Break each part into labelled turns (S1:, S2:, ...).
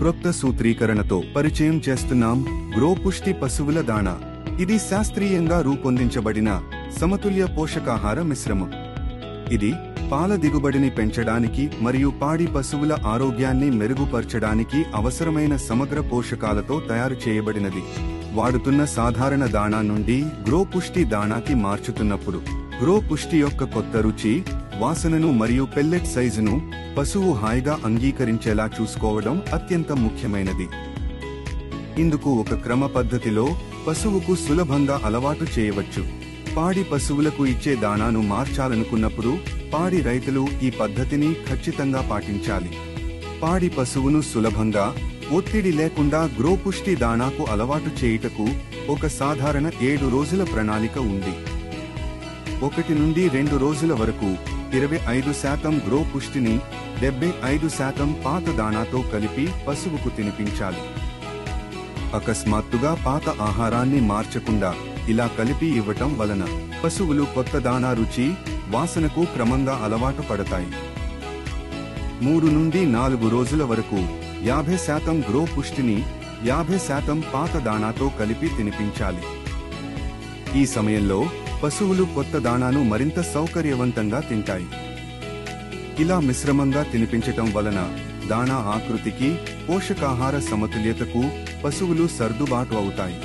S1: క్రొత్త సూత్రీకరణతో పరిచయం చేస్తున్నాం గ్రో పుష్టి పశువుల దాణా. ఇది శాస్త్రీయంగా రూపొందించబడిన సమతుల్య పోషకాహార మిశ్రమం. ఇది పాల దిగుబడిని పెంచడానికి మరియు పాడి పశువుల ఆరోగ్యాన్ని మెరుగుపరచడానికి అవసరమైన సమగ్ర పోషకాలతో తయారు చేయబడినది. వాడుతున్న సాధారణ దాణా నుండి గ్రో పుష్టి దాణాకి మార్చుతున్నప్పుడు గ్రో పుష్టి యొక్క కొత్త రుచి వాసనను మరియు పెల్లెట్ సైజును పశువు హాయిగా అంగీకరించేలా చూసుకోవడం అత్యంత ముఖ్యమైనది. ఇందుకు ఒక క్రమ పద్ధతిలో పశువుకు సులభంగా అలవాటు చేయవచ్చు. పాడి పశువులకు ఇచ్చే దాణాను మార్చాలనుకున్నప్పుడు పాడి రైతులు ఈ పద్ధతిని ఖచ్చితంగా పాటించాలి. పాడి పశువును సులభంగా ఒత్తిడి లేకుండా గ్రోపుష్టి దాణాకు అలవాటు చేయుటకు ఒక సాధారణ ఏడు రోజుల ప్రణాళిక ఉంది. ఒకటి నుండి రెండు రోజుల వరకు ఇరవై ఐదు శాతం గ్రో పుష్టిని డెబ్బై ఐదు శాతం పాత దాణాతో కలిపి పశువుకు తినిపించాలి. అకస్మాత్తుగా పాత ఆహారాన్ని మార్చకుండా ఇలా కలిపి ఇవ్వటం వలన పశువులు కొత్త దాణా రుచి వాసనకు క్రమంగా అలవాటు పడతాయి. మూడు నుండి నాలుగు రోజుల వరకు యాభై శాతం గ్రో పుష్టిని యాభై శాతం పాత దాణాతో కలిపి తినిపించాలి. ఈ సమయంలో పశువులు కొత్త దాణాను మరింత సౌకర్యవంతంగా తింటాయి. ఇలా మిశ్రమంగా తినిపించటం వలన దాణా ఆకృతికి పోషకాహార సమతుల్యతకు పశువులు సర్దుబాటు అవుతాయి.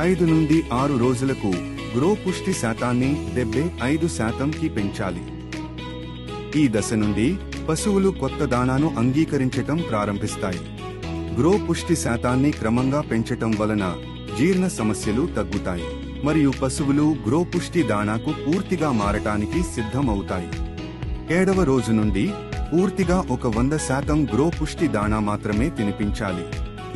S1: ఐదు నుండి ఆరు రోజులకు గ్రో పుష్టి శాతాన్ని డెబ్బై ఐదు శాతంకి పెంచాలి. ఈ దశ నుండి పశువులు కొత్త దాణాను అంగీకరించటం ప్రారంభిస్తాయి. గ్రో పుష్టి శాతాన్ని క్రమంగా పెంచటం వలన జీర్ణ సమస్యలు తగ్గుతాయి. మరియు పశువులు గ్రో పుష్టి దాణాకు పూర్తిగా మారటానికి సిద్ధం అవుతాయి ఏడవ రోజు నుండి పూర్తిగా ఒక వంద శాతం గ్రో పుష్టి దాణా మాత్రమే తినిపించాలి.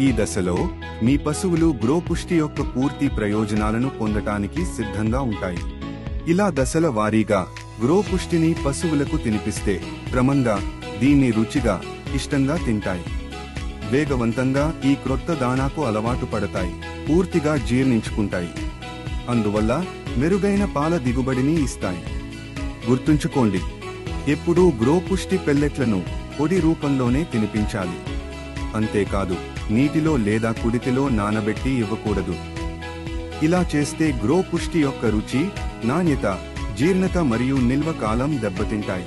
S1: ఈ దశలో మీ పశువులు గ్రో పుష్టి యొక్క పూర్తి ప్రయోజనాలను పొందటానికి సిద్ధంగా ఉంటాయి. ఇలా దశల వారీగా గ్రో పుష్టిని పశువులకు తినిపిస్తే క్రమంగా దీన్ని రుచిగా ఇష్టంగా తింటాయి. వేగవంతంగా ఈ క్రొత్త దాణాకు అలవాటు పడతాయి. పూర్తిగా జీర్ణించుకుంటాయి. అందువల్ల మెరుగైన పాల దిగుబడిని ఇస్తాయి. గుర్తుంచుకోండి ఎప్పుడూ గ్రో పుష్టి పెల్లెట్లను పొడి రూపంలోనే తినిపించాలి. అంతేకాదు నీటిలో లేదా కుడితిలో నానబెట్టి ఇవ్వకూడదు. ఇలా చేస్తే గ్రో పుష్టి యొక్క రుచి నాణ్యత జీర్ణత మరియు నిల్వ కాలం దెబ్బతింటాయి.